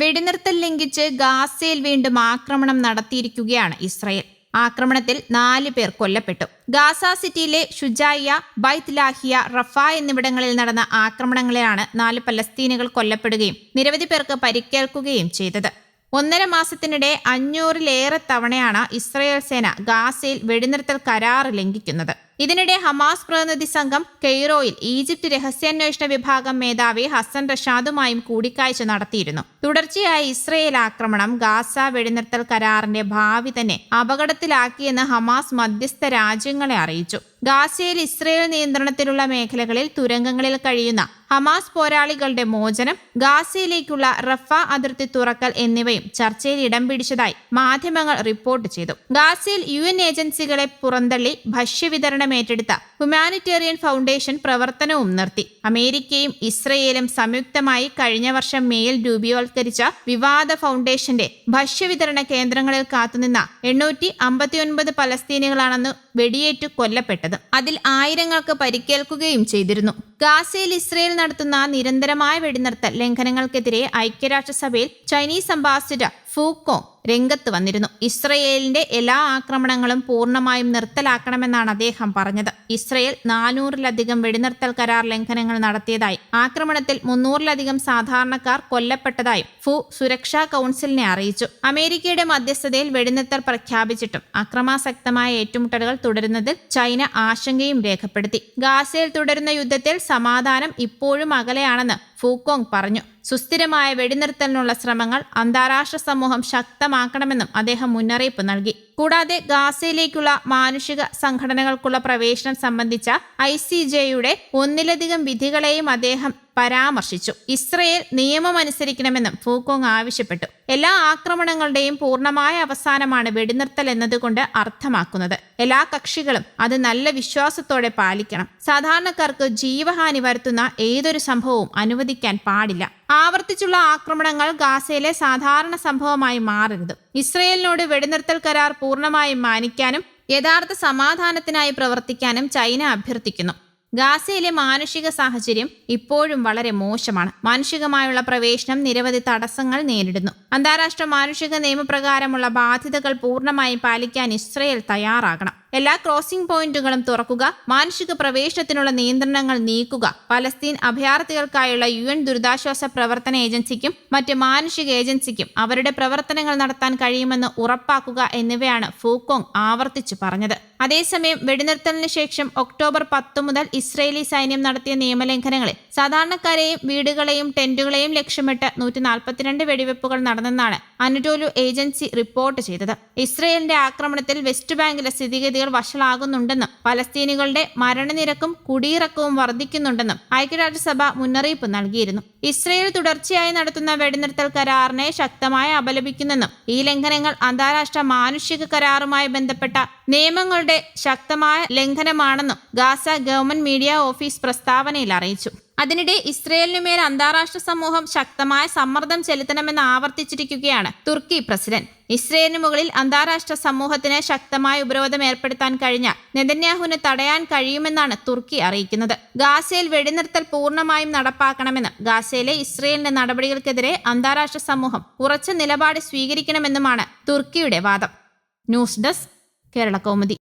വെടിനിർത്തൽ ലംഘിച്ച് ഗാസയിൽ വീണ്ടും ആക്രമണം നടത്തിയിരിക്കുകയാണ് ഇസ്രയേൽ. ആക്രമണത്തിൽ നാല് പേർ കൊല്ലപ്പെട്ടു. ഗാസ സിറ്റിയിലെ ഷുജായിയ ബൈത്ത് ലാഹിയ റഫ എന്നിവിടങ്ങളിൽ നടന്ന ആക്രമണങ്ങളിലാണ് നാല് പലസ്തീനുകൾ കൊല്ലപ്പെടുകയും നിരവധി പേർക്ക് പരിക്കേൽക്കുകയും ചെയ്തത്. ഒന്നര മാസത്തിനിടെ അഞ്ഞൂറിലേറെ തവണയാണ് ഇസ്രയേൽ സേന ഗാസയിൽ വെടിനിർത്തൽ കരാർ ലംഘിക്കുന്നത്. ഇതിനിടെ ഹമാസ് പ്രതിനിധി സംഘം കെയ്റോയിൽ ഈജിപ്ത് രഹസ്യാന്വേഷണ വിഭാഗം മേധാവി ഹസൻ റഷാദുമായും കൂടിക്കാഴ്ച നടത്തിയിരുന്നു. തുടർച്ചയായ ഇസ്രയേൽ ആക്രമണം ഗാസ വെടിനിർത്തൽ കരാറിന്റെ ഭാവി തന്നെ അപകടത്തിലാക്കിയെന്ന് ഹമാസ് മധ്യസ്ഥ രാജ്യങ്ങളെ അറിയിച്ചു. ഗാസയിൽ ഇസ്രയേൽ നിയന്ത്രണത്തിലുള്ള മേഖലകളിൽ തുരങ്കങ്ങളിൽ കഴിയുന്ന ഹമാസ് പോരാളികളുടെ മോചനം ഗാസയിലേക്കുള്ള റഫ അതിർത്തി തുറക്കൽ എന്നിവയും ചർച്ചയിൽ ഇടം പിടിച്ചതായി മാധ്യമങ്ങൾ റിപ്പോർട്ട് ചെയ്തു. ഗാസയിൽ യു എൻ ഏജൻസികളെ പുറന്തള്ളി ഭക്ഷ്യവിതരണം ഏറ്റെടുത്ത ഹ്യൂമാനിറ്റേറിയൻ ഫൗണ്ടേഷൻ പ്രവർത്തനവും നിർത്തി. അമേരിക്കയും ഇസ്രയേലും സംയുക്തമായി കഴിഞ്ഞ വർഷം മേയിൽ രൂപീകരിച്ച വിവാദ ഫൗണ്ടേഷന്റെ ഭക്ഷ്യവിതരണ കേന്ദ്രങ്ങളിൽ കാത്തുനിന്ന എണ്ണൂറ്റി അമ്പത്തിയൊൻപത് പലസ്തീനികളാണെന്ന് വെടിയേറ്റു കൊല്ലപ്പെട്ടത്. അതിൽ ആയിരങ്ങൾക്ക് പരിക്കേൽക്കുകയും ചെയ്തിരുന്നു. ഗാസയിൽ ഇസ്രയേൽ നടത്തുന്ന നിരന്തരമായ വെടിനിർത്തൽ ലംഘനങ്ങൾക്കെതിരെ ഐക്യരാഷ്ട്രസഭയിൽ ചൈനീസ് അംബാസിഡർ ഫൂക്കോ രംഗത്ത് വന്നിരുന്നു. ഇസ്രയേലിന്റെ എല്ലാ ആക്രമണങ്ങളും പൂർണമായും നിർത്തലാക്കണമെന്നാണ് അദ്ദേഹം പറഞ്ഞത്. ഇസ്രയേൽ നാനൂറിലധികം വെടിനിർത്തൽ കരാർ ലംഘനങ്ങൾ നടത്തിയതായി ആക്രമണത്തിൽ മുന്നൂറിലധികം സാധാരണക്കാർ കൊല്ലപ്പെട്ടതായും ഫു സുരക്ഷാ കൗൺസിലിനെ അറിയിച്ചു. അമേരിക്കയുടെ മധ്യസ്ഥതയിൽ വെടിനിർത്തൽ പ്രഖ്യാപിച്ചിട്ടും അക്രമാസക്തമായ ഏറ്റുമുട്ടലുകൾ തുടരുന്നതിൽ ചൈന ആശങ്കയും രേഖപ്പെടുത്തി. ഗാസയിൽ തുടരുന്ന യുദ്ധത്തിൽ സമാധാനം ഇപ്പോഴും അകലെയാണെന്ന് ഫൂക്കോങ് പറഞ്ഞു. സുസ്ഥിരമായ വെടിനിർത്തലിനുള്ള ശ്രമങ്ങൾ അന്താരാഷ്ട്ര സമൂഹം ശക്തമാക്കണമെന്നും അദ്ദേഹം മുന്നറിയിപ്പ് നൽകി. കൂടാതെ ഗാസയിലേക്കുള്ള മാനുഷിക സംഘടനകൾക്കുള്ള പ്രവേശനം സംബന്ധിച്ച ഐ സി ജെയുടെ ഒന്നിലധികം വിധികളെയും അദ്ദേഹം പരാമർശിച്ചു. ഇസ്രയേൽ നിയമം അനുസരിക്കണമെന്നും ഫൂക്കോങ് ആവശ്യപ്പെട്ടു. എല്ലാ ആക്രമണങ്ങളുടെയും പൂർണമായ അവസാനമാണ് വെടിനിർത്തൽ എന്നതുകൊണ്ട് അർത്ഥമാക്കുന്നത്. എല്ലാ കക്ഷികളും അത് നല്ല വിശ്വാസത്തോടെ പാലിക്കണം. സാധാരണക്കാർക്ക് ജീവഹാനി വരുത്തുന്ന ഏതൊരു സംഭവവും അനുവദിക്കാൻ പാടില്ല. ആവർത്തിച്ചുള്ള ആക്രമണങ്ങൾ ഗാസയിലെ സാധാരണ സംഭവമായി മാറരുത്. ഇസ്രയേലിനോട് വെടിനിർത്തൽ കരാർ പൂർണമായും മാനിക്കാനും യഥാർത്ഥ സമാധാനത്തിനായി പ്രവർത്തിക്കാനും ചൈന അഭ്യർത്ഥിക്കുന്നു. ഗാസയിലെ മാനുഷിക സാഹചര്യം ഇപ്പോഴും വളരെ മോശമാണ്. മാനുഷികമായുള്ള പ്രവേശനം നിരവധി തടസ്സങ്ങൾ നേരിടുന്നു. അന്താരാഷ്ട്ര മാനുഷിക നിയമപ്രകാരമുള്ള ബാധ്യതകൾ പൂർണമായും പാലിക്കാൻ ഇസ്രയേൽ തയ്യാറാകണം. എല്ലാ ക്രോസിംഗ് പോയിന്റുകളും തുറക്കുക മാനുഷിക പ്രവേശനത്തിനുള്ള നിയന്ത്രണങ്ങൾ നീക്കുക പലസ്തീൻ അഭയാർത്ഥികൾക്കായുള്ള യു എൻ ദുരിതാശ്വാസ പ്രവർത്തന ഏജൻസിക്കും മറ്റ് മാനുഷിക ഏജൻസിക്കും അവരുടെ പ്രവർത്തനങ്ങൾ നടത്താൻ കഴിയുമെന്ന് ഉറപ്പാക്കുക എന്നിവയാണ് ഫൂക്കോങ് ആവർത്തിച്ചു പറഞ്ഞത്. അതേസമയം വെടിനിർത്തലിന് ശേഷം ഒക്ടോബർ പത്ത് മുതൽ ഇസ്രയേലി സൈന്യം നടത്തിയ നിയമലംഘനങ്ങളിൽ സാധാരണക്കാരെയും വീടുകളെയും ടെന്റുകളെയും ലക്ഷ്യമിട്ട് നൂറ്റി നാൽപ്പത്തിരണ്ട് വെടിവെപ്പുകൾ നടന്നെന്നാണ് അനറ്റോലു ഏജൻസി റിപ്പോർട്ട് ചെയ്തത്. ഇസ്രയേലിന്റെ ആക്രമണത്തിൽ വെസ്റ്റ് ബാങ്കിലെ സ്ഥിതിഗതികൾ വഷളാകുന്നുണ്ടെന്നും പലസ്തീനികളുടെ മരണനിരക്കും കുടിയിറക്കവും വർദ്ധിക്കുന്നുണ്ടെന്നും ഐക്യരാഷ്ട്രസഭ മുന്നറിയിപ്പ് നൽകിയിരുന്നു. ഇസ്രയേൽ തുടർച്ചയായി നടത്തുന്ന വെടിനിർത്തൽ കരാറിനെ ശക്തമായി അപലപിക്കുന്നെന്നും ഈ ലംഘനങ്ങൾ അന്താരാഷ്ട്ര മാനുഷിക കരാറുമായി ബന്ധപ്പെട്ട നിയമങ്ങളുടെ ശക്തമായ ലംഘനമാണെന്നും ഗാസ ഗവൺമെന്റ് മീഡിയ ഓഫീസ് പ്രസ്താവനയിൽ അറിയിച്ചു. അതിനിടെ ഇസ്രയേലിനുമേൽ അന്താരാഷ്ട്ര സമൂഹം ശക്തമായ സമ്മർദ്ദം ചെലുത്തണമെന്ന് ആവർത്തിച്ചിരിക്കുകയാണ് തുർക്കി പ്രസിഡന്റ്. ഇസ്രയേലിന് മുകളിൽ അന്താരാഷ്ട്ര സമൂഹത്തിന് ശക്തമായ ഉപരോധം ഏർപ്പെടുത്താൻ കഴിഞ്ഞ നെതന്യാഹുവിന് തടയാൻ കഴിയുമെന്നാണ് തുർക്കി അറിയിക്കുന്നത്. ഗാസയിൽ വെടിനിർത്തൽ പൂർണമായും നടപ്പാക്കണമെന്ന് ഗാസയിലെ ഇസ്രയേലിന്റെ നടപടികൾക്കെതിരെ അന്താരാഷ്ട്ര സമൂഹം ഉറച്ച നിലപാട് സ്വീകരിക്കണമെന്നുമാണ് തുർക്കിയുടെ വാദം. News desk Kerala Kaumudi.